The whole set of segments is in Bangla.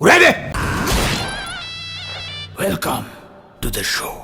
Ready? Welcome to the show.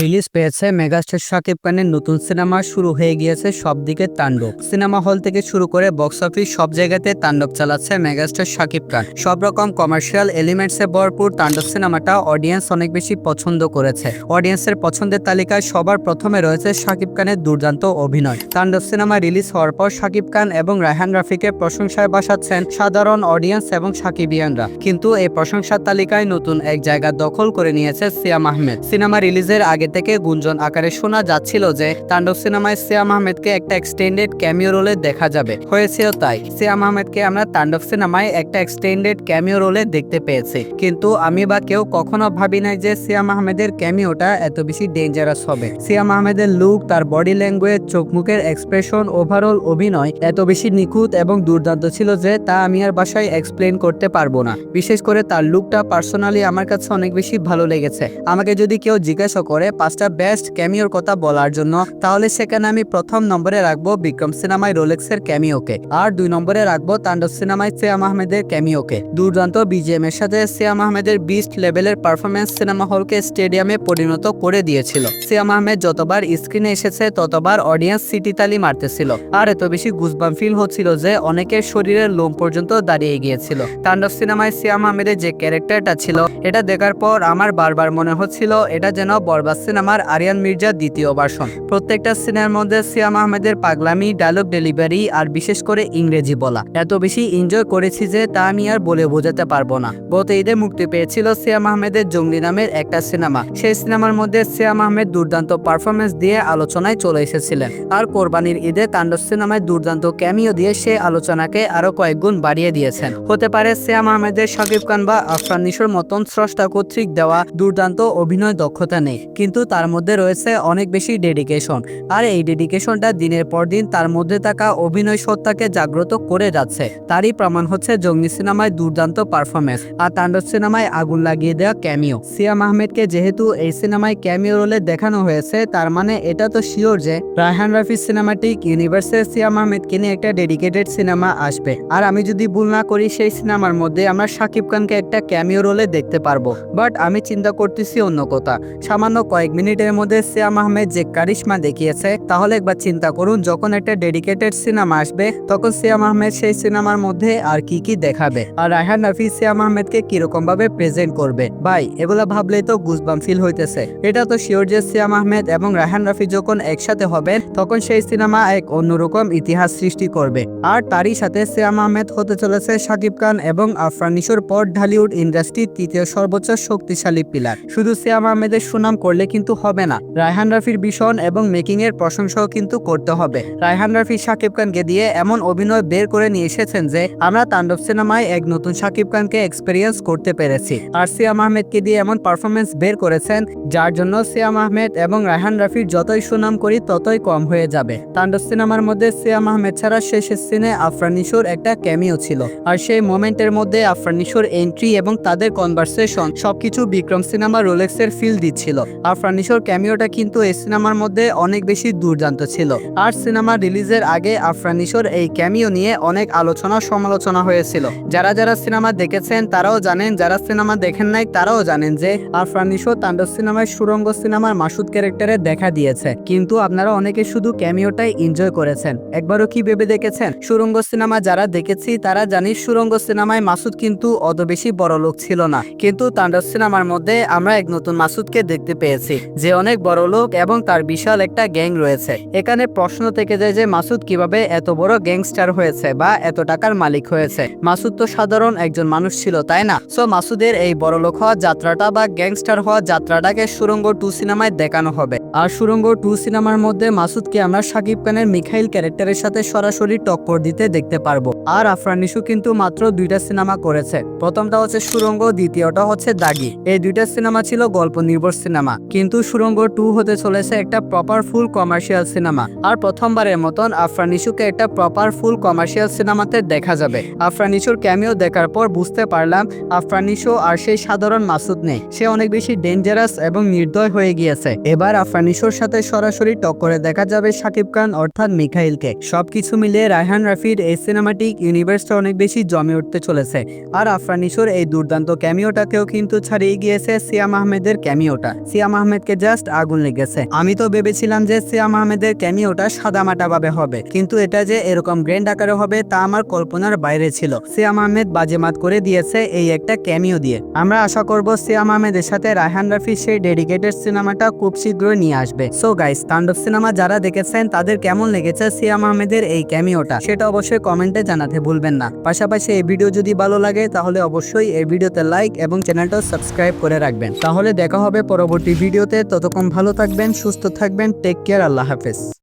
Release পেয়েছে মেগাস্টার শাকিব খানের নতুন সিনেমা শুরু হয়ে গিয়েছে সব দিকে তাণ্ডব। সিনেমা হল থেকে শুরু করে বক্স অফিস সব জায়গাতে তাণ্ডব চালাচ্ছে মেগাস্টার শাকিব খান। সব রকম কমার্শিয়াল এলিমেন্টসে ভরপুর তাণ্ডব সিনেমাটা অডিয়েন্স অনেক বেশি পছন্দ করেছে। অডিয়েন্সের পছন্দের তালিকায় সবার প্রথমে রয়েছে শাকিব খানের দুর্দান্ত অভিনয়। তাণ্ডব সিনেমা রিলিজ হওয়ার পর শাকিব খান এবং রায়হান রাফিকে প্রশংসায় বাসাচ্ছেন সাধারণ অডিয়েন্স এবং সাকিবিয়ানরা। কিন্তু এই প্রশংসার তালিকায় নতুন এক জায়গা দখল করে নিয়েছে সিয়াম আহমেদ। সিনেমা রিলিজের আগে থেকে গুঞ্জন আকারে শোনা যাচ্ছিল যে তাণ্ডব সিনেমায় সিয়াম আহমেদকে একটা এক্সটেন্ডেড ক্যামিও রোলে দেখা যাবে। হয়েছিল তাই। সিয়াম আহমেদকে আমরা তাণ্ডব সিনেমায় একটা এক্সটেন্ডেড ক্যামিও রোলে দেখতে পেয়েছি। কিন্তু আমি বা কেউ কখনো ভাবি নাই যে সিয়াম আহমেদের ক্যামিওটা এত বেশি ডেঞ্জারাস হবে। সিয়াম আহমেদের লুক তার বডি ল্যাঙ্গুয়েজ চোখ মুখের এক্সপ্রেশন ওভারঅল অভিনয় এত বেশি নিখুঁত এবং দুর্দান্ত ছিল যে তা আমি আর বাসায় এক্সপ্লেন করতে পারব না। বিশেষ করে তার লুকটা পার্সোনালি আমার কাছে অনেক বেশি ভালো লেগেছে। আমাকে যদি কেউ জিজ্ঞাসা করে পাঁচটা বেস্ট ক্যামিওর কথা বলার জন্য, তাহলে সেখানে আমি প্রথম নম্বরে রাখব বিক্রম সিনেমায় রোলেক্সের ক্যামিওকে আর দুই নম্বরে রাখব তাণ্ডব সিনেমায় সিয়াম আহমেদের ক্যামিওকে দুর্দান্ত বিজিএম এর সাথে সিয়াম আহমেদের বিস্ট লেভেলের পারফরমেন্স সিনেমা হলকে স্টেডিয়ামে পরিণত করে দিয়েছিল। সিয়াম আহমেদ যতবার স্ক্রিনে এসেছে, ততবার অডিয়েন্স সিটি তালি মারতেছিল। আর এত বেশি গুজবাম ফিল হচ্ছিল যে, অনেকের শরীরের লোম পর্যন্ত দাঁড়িয়ে গিয়েছিল। তাণ্ডব সিনেমায় সিয়াম আহমেদের যে ক্যারেক্টারটা ছিল, এটা দেখার পর আমার বারবার মনে হচ্ছিল, এটা যেন বরবাদ সিনেমার আরিয়ান মির্জার দ্বিতীয় ভার্সন। প্রত্যেকটা সিনেমার মধ্যে সিয়াম আহমেদের পাগলামি ডায়লগ ডেলিভারি আর বিশেষ করে ইংরেজি বলা। এত বেশি এনজয় করেছি যে তা আমি আর বলে বোঝাতে পারব না। গত ঈদে মুক্তি পেয়েছিল সিয়াম আহমেদের জঙ্গলি নামের একটা সিনেমা। সেই সিনেমার মধ্যে সিয়াম আহমেদ দুর্দান্ত পারফরমেন্স দিয়ে আলোচনায় চলে এসেছিলেন। আর কোরবানির ঈদে তাণ্ডব সিনেমায় দুর্দান্ত ক্যামিও দিয়ে সেই আলোচনাকে আরও কয়েক গুণ বাড়িয়ে দিয়েছেন। হতে পারে সিয়াম আহমেদের শাকিব খান বা আফরান নিশোর মতন স্রষ্টা কর্তৃক দেওয়া দুর্দান্ত অভিনয় দক্ষতা নেই। কিন্তু তার মধ্যে রয়েছে অনেক বেশি ডেডিকেশন আর এই ডেডিকেশনটা দিনের পর দিন তার মধ্যে থাকা অভিনয় সত্তাকে জাগ্রত করে যাচ্ছে। তারই প্রমাণ হচ্ছে জঙ্গি সিনেমায় দুর্দান্ত পারফরমেন্স আর তাণ্ডব সিনেমায় আগুন লাগিয়ে দেওয়া ক্যামিও সিয়াম আহমেদকে যেহেতু এই সিনেমায় ক্যামিও রোলে দেখানো হয়েছে, তার মানে এটা তো শিওর যে রায়হান রাফি সিনেমাটিক ইউনিভার্সের সিয়াম আহমেদকে নিয়ে একটা ডেডিকেটেড সিনেমা আসবে। আর আমি যদি ভুল না করি, সেই সিনেমার মধ্যে আমরা শাকিব খানকে একটা ক্যামিও রোলে দেখতে পারব। বাট আমি চিন্তা করতেছি অন্য কথা। সামান্য কয়েক মিনিটের মধ্যে সিয়াম আহমেদ যে কারিশমা দেখিয়েছে, তাহলে একবার চিন্তা করুন, যখন একটা ডেডিকেটেড সিনেমা আসবে, তখন সিয়াম আহমেদ সেই সিনেমার মধ্যে আর কি কি দেখাবে। আর রায়হান রাফি সিয়াম আহমেদকে কীরকম ভাবে প্রেজেন্ট করবে? ভাই, এগুলা ভাবলেই তো গুজবাম ফিল হইতেছে। এটা তো শিওর যে সিয়াম আহমেদ এবং রায়হান রাফি যখন একসাথে হবেন, তখন সেই সিনেমা এক অন্যরকম ইতিহাস সৃষ্টি করবে। আর তারই সাথে সিয়াম আহমেদ হতে চলেছে শাকিব খান এবং আফরান নিশোর পর ঢালিউড ইন্ডাস্ট্রির তৃতীয় সর্বোচ্চ শক্তিশালী পিলার শুধু সিয়াম আহমেদের সুনাম করলে কিন্তু হবে না। রায়হান রাফির ভীষণ এবং মেকিং এর প্রশংসাও কিন্তু করতে হবে। রায়হান রাফি শাকিব খানকে দিয়ে এমন অভিনয় বের করে নিয়ে এসেছেন যে, আমরা তাণ্ডব সিনেমায় এক নতুন শাকিব খানকে এক্সপেরিয়েন্স করতে পেরেছি। আর সিয়াম আহমেদকে দিয়ে এমন পারফরমেন্স বের করেছেন, যার জন্য সিয়াম আহমেদ এবং রায়হান রাফির যতই সুনাম করি ততই কম হয়ে যাবে। তাণ্ডব সিনেমার মধ্যে সিয়াম আহমেদ ছাড়া শেষের সিনে আফরান একটা ক্যামিও ছিল। আর সেই মোমেন্টের মধ্যে আফরান এন্ট্রি এবং তাদের কনভারসেশন সবকিছু বিক্রম সিনেমা রোলেক্সের ফিল দিচ্ছিল। আফরান নিশোর ক্যামিওটা কিন্তু এই সিনেমার মধ্যে অনেক বেশি দুর্দান্ত ছিল। আর সিনেমা রিলিজের আগে আফরান নিশোর এই ক্যামিও নিয়ে অনেক আলোচনা সমালোচনা হয়েছিল। যারা যারা সিনেমা দেখেছেন তারাও জানেন, যারা সিনেমা দেখেন নাই তারাও জানেন যে আফরান নিশো তাণ্ডব সিনেমায় সুরঙ্গ সিনেমার মাসুদ ক্যারেক্টারে দেখা দিয়েছে। কিন্তু আপনারা অনেকে শুধু ক্যামিওটাই এনজয় করেছেন। একবারও কি ভেবে দেখেছেন? সুরঙ্গ সিনেমা যারা দেখেছি তারা জানি সুরঙ্গ সিনেমায় মাসুদ কিন্তু অত বেশি বড় লোক ছিল না। কিন্তু তাণ্ডব সিনেমার মধ্যে আমরা এক নতুন মাসুদকে দেখতে পেয়েছি। যে অনেক বড় লোক এবং তার বিশাল একটা গ্যাং রয়েছে। এখানে প্রশ্ন থেকে যায় যে মাসুদ কীভাবে এত বড় গ্যাংস্টার হয়েছে বা এত টাকার মালিক হয়েছে? মাসুদ তো সাধারণ একজন মানুষ ছিল, তাই না? সো মাসুদের এই বড় লোক হওয়ার যাত্রাটা বা গ্যাংস্টার হওয়ার যাত্রাটাকে সুরঙ্গ টু সিনেমায় দেখানো হবে। আর সুরঙ্গ টু সিনেমার মধ্যে মাসুদকে আমরা সাকিব খানের মিখাইল ক্যারেক্টারের সাথে সরাসরি টক্কর দিতে দেখতে পারব। আর আফরান নিশু কিন্তু মাত্র দুইটা সিনেমা করেছে। প্রথমটা হচ্ছে সুরঙ্গ, দ্বিতীয়টা হচ্ছে দাগি। এই দুইটা সিনেমা ছিল গল্প নির্ভর সিনেমা। কিন্তু সুরঙ্গ টু হতে চলেছে একটা প্রপার ফুল কমার্শিয়াল সিনেমা আর প্রথমবারের মতন আফরান ইস্যুকে একটা প্রপার ফুল কমার্শিয়াল সিনেমাতে দেখা যাবে। আফরান ইস্যুর ক্যামিও দেখার পর বুঝতে পারলাম আফরান ইস্যু আর সেই সাধারণ মাসুদ নেই। সে অনেক বেশি ডেঞ্জারাস এবং নির্দয় হয়ে গিয়েছে। এবার আফরান ইস্যুর সাথে সরাসরি টক্করে দেখা যাবে শাকিব খান অর্থাৎ মিখাইলকে। সবকিছু মিলিয়ে রায়হান রাফির এই সিনেমাটিক ইউনিভার্সটা অনেক বেশি জমে উঠতে চলেছে। আর আফরান ইস্যুর এই দুর্দান্ত ক্যামিওটাকেও কিন্তু ছাড়িয়ে গিয়েছে সিয়াম আহমেদের ক্যামিওটা সিয়াম আহমেদকে জাস্ট আগুন লেগেছে। আমি তো ভেবেছিলাম যে সিয়াম আহমেদের ক্যামিওটা সাদামাটা ভাবে হবে। কিন্তু এটা যে এরকম গ্র্যান্ড আকারে হবে, তা আমার কল্পনার বাইরে ছিল। সিয়াম আহমেদ বাজেমাত করে দিয়েছে এই একটা ক্যামিও দিয়ে। আমরা আশা করব সিয়াম আহমেদের সাথে রায়হান রাফি সেই ডেডিকেটেড সিনেমাটা খুব শীঘ্রই নিয়ে আসবে। সো গাইস তাণ্ডব সিনেমা যারা দেখেছেন, তাদের কেমন লেগেছে সিয়াম আহমেদের এই ক্যামিওটা? সেটা অবশ্যই কমেন্টে জানাতে ভুলবেন না। পাশাপাশি এই ভিডিও যদি ভালো লাগে, তাহলে অবশ্যই এই ভিডিওতে লাইক এবং চ্যানেলটা সাবস্ক্রাইব করে রাখবেন। তাহলে দেখা হবে পরবর্তী ভিডিওতে ততক্ষণ ভালো থাকবেন সুস্থ থাকবেন টেক কেয়ার আল্লাহ হাফেজ।